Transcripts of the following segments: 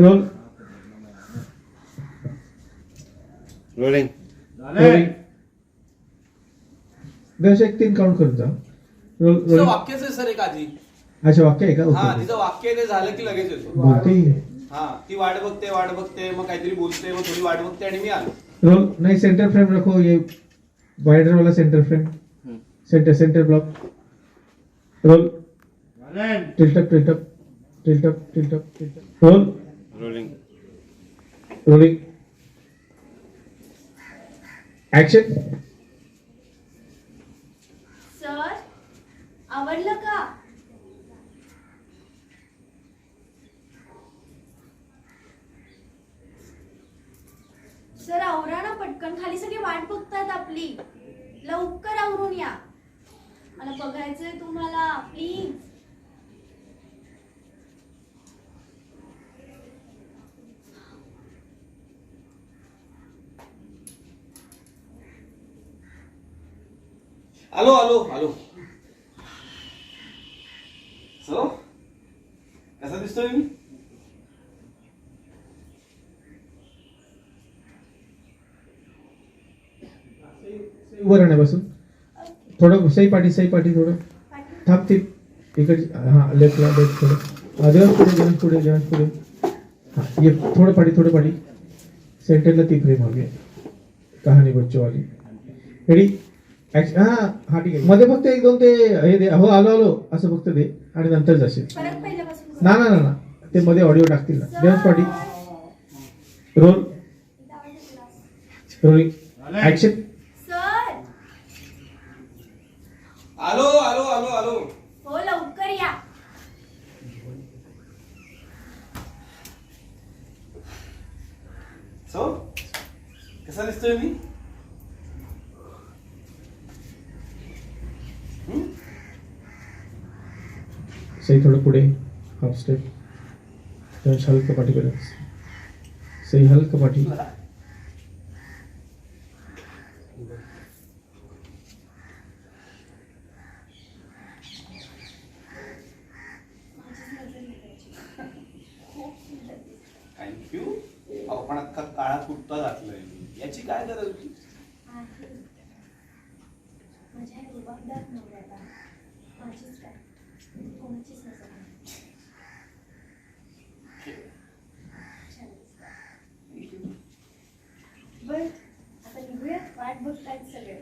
Role rolling rolling दश एक तीन काउंट करून जा. रोल रोलिंग वाक्यच आहे सर एक आधी. अच्छा वाक्य आहे का? हा ओके तिचं वाक्य आहे ते झालं की लगेच येतो. बोलते हा ती वाट बघते वाट बघते मग काहीतरी बोलते मग थोडी वाट बघते आणि मी आलो. रोल नहीं सेंटर फ्रेम रखो ये वाइडर वाला centre frame centre centre block roll tilt up tilt up tilt up tilt up tilt up roll rolling rolling action sir आवडलं का? सर आवरा ना पटकन. खाली सगळी वाट बघतात आपली. लवकर आवरून या. मला बघायचंय तुम्हाला प्लीज आलो आलो आलो. सो कसा दिसतोय मी? उभं राहण्यापासून थोडं सही पाठी सही पाठी थोडं. थांब ते इकडे हा लेफ्टला लेफ्ट थोडं. जेवण पुढे जेवण पुढे जेवण पुढे. हा ये थोडं पाठी थोडं पाठी. सेंटरला ती फ्रेम हवी कहाणी बच्चोवाली. रेडी हा हा ठीक आहे. मध्ये फक्त एक दोन ते हे दे. हो आलो आलो. असं फक्त दे. आणि नंतर जाशील. परत पहिल्यापासून करू. ना ना ना ना. ते मध्ये ऑडिओ टाकतील ना. देवांश पाठी रोल रोलिंग ऍक्शन सर. आलो आलो आलो आलो. हो लवकर या. सो कसा दिसतोय मी? सही थोडं पुढे हाफ स्टेप देवांश हलकं पाठी करत सही हलकं पाठी थँक्यू आपण अख्खा काळा कुर्ता घातलाय मी. याची काय गरज होती माझ्या रुबाबदार नवऱ्याला माझीच कोणाचीच नजर नाही. आता वाट बघतायत सगळे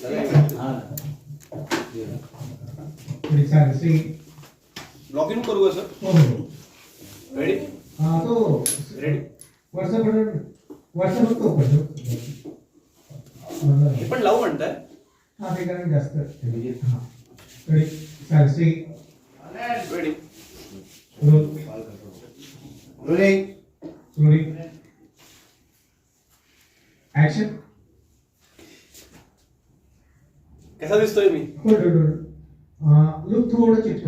चला. हा, ready battery battery log in करू का सर हो रेडी हा तो रेडी व्हॉट्सअप व्हॉट्सअप फक्त ओपन हे पण लावू म्हणताय? हा ते कारण जास्त हा. Ready चालसी ready roll rolling rolling action कसा दिसतोय मी? होल्ड होल्ड लुक थोडं चिटकन